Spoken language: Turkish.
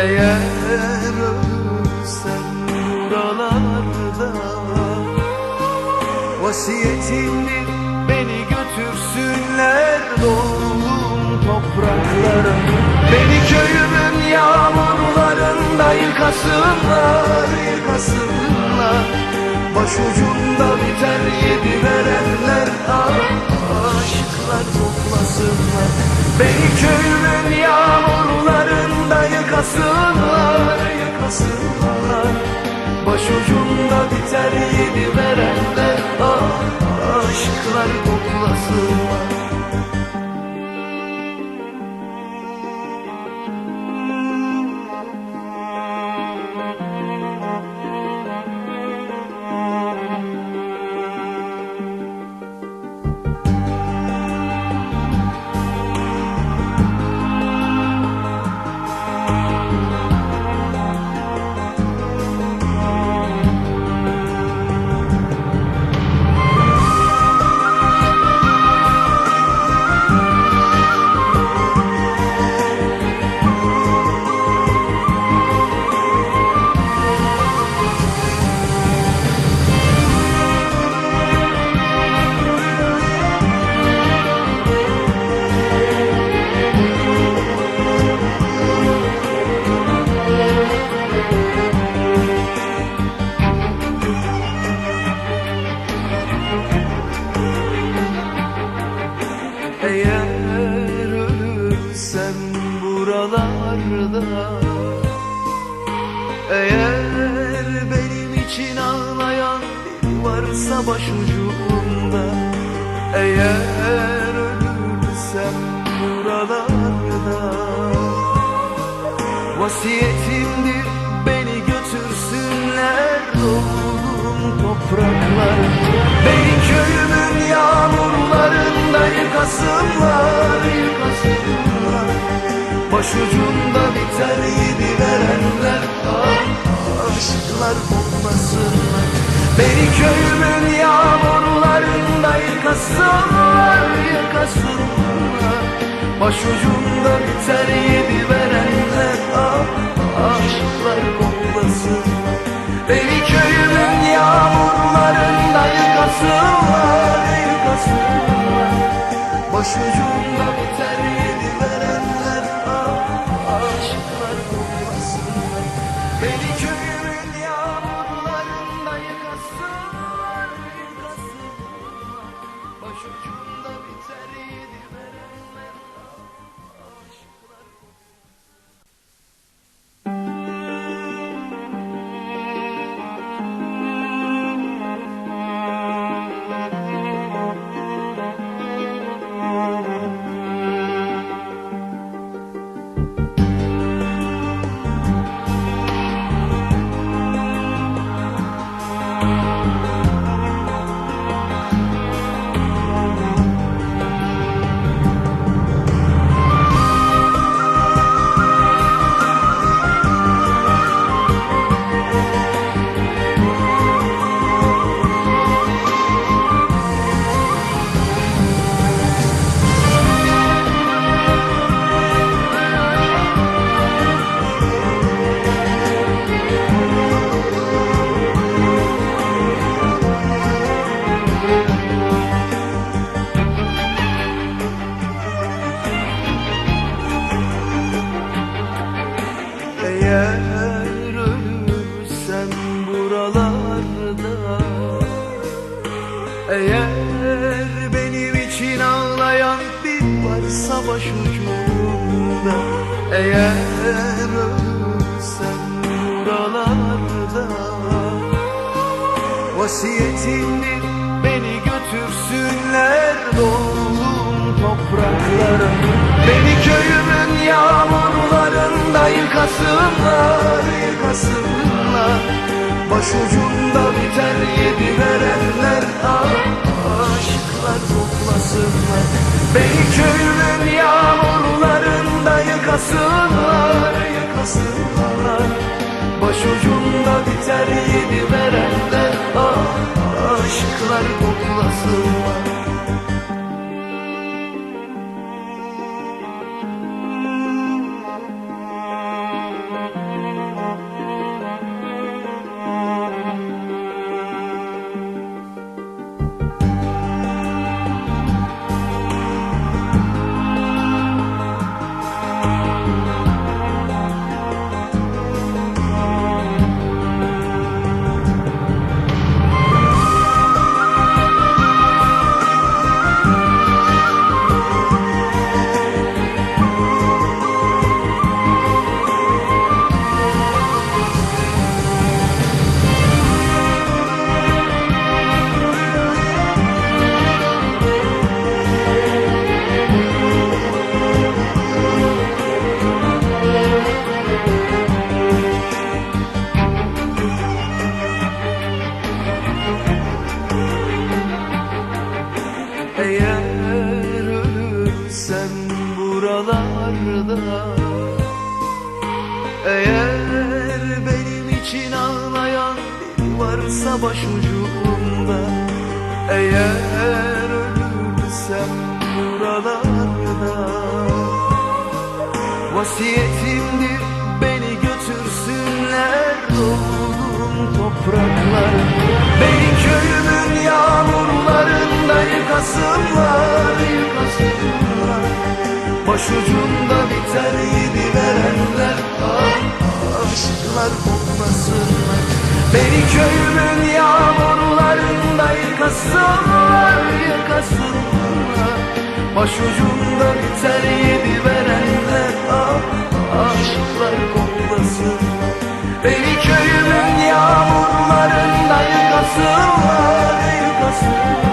Eğer ölürsem buralarda Vasiyetimdir. Beni götürsünler doğum topraklara Beni köyümün yağmurlarında yıkasınlar, yıkasınlar Başucumda biter yedi verenler. Ah, aşıklar toplasınlar Beni köyümün yağmurlarında yıkasınlar, yıkasınlar. Başucumda biter yedi verenler. Ah, aşıklar toplasınlar için ağlayan biri varsa başucumda. Eğer ölürsem buralarda. Vasiyetimdir beni götürsünler doğum topraklara Beni köyümün yağmurlarında yıkasınlar, yıkasınlar. Başucumda aşklar kokmasınlar Beni köyümün yağmurlarında yıkasınlar, yıkasınlar. Başucumda biter yedi verenler. Ah, aşklar koklasınlar Beni köyümün yağmurlarında yıkasınlar, yıkasınlar. Başucumda Eğer benim için ağlayan bir varsa başucumda Eğer ölürsem buralarda Vasiyetimdir beni götürsünler doğum topraklara. Beni köyümün yağmurlarında yıkasınlar, yıkasınlar. Başucumda biter yedi verenler Beni köyümün yağmurlarında yıkasınlar, yıkasınlar. Başucumda biter yedi verenler ah, aşıklar toplasınlar Eğer ölürsem buralarda Eğer benim için ağlayan biri varsa başucumda Eğer ölürsem buralarda Vasiyetimdir beni götürsünler doğduğum topraklara Kasımlar bir Kasımlar Başucunda biter yedi verenler. Ah, Aşıklar Beni köyümün yağmurlarında yıkasınlar Yıkasınlar. Başucunda biter yedi verenler. Ah, Aşıklar Beni köyümün yağmurlarında yıkasınlar Yıkasınlar.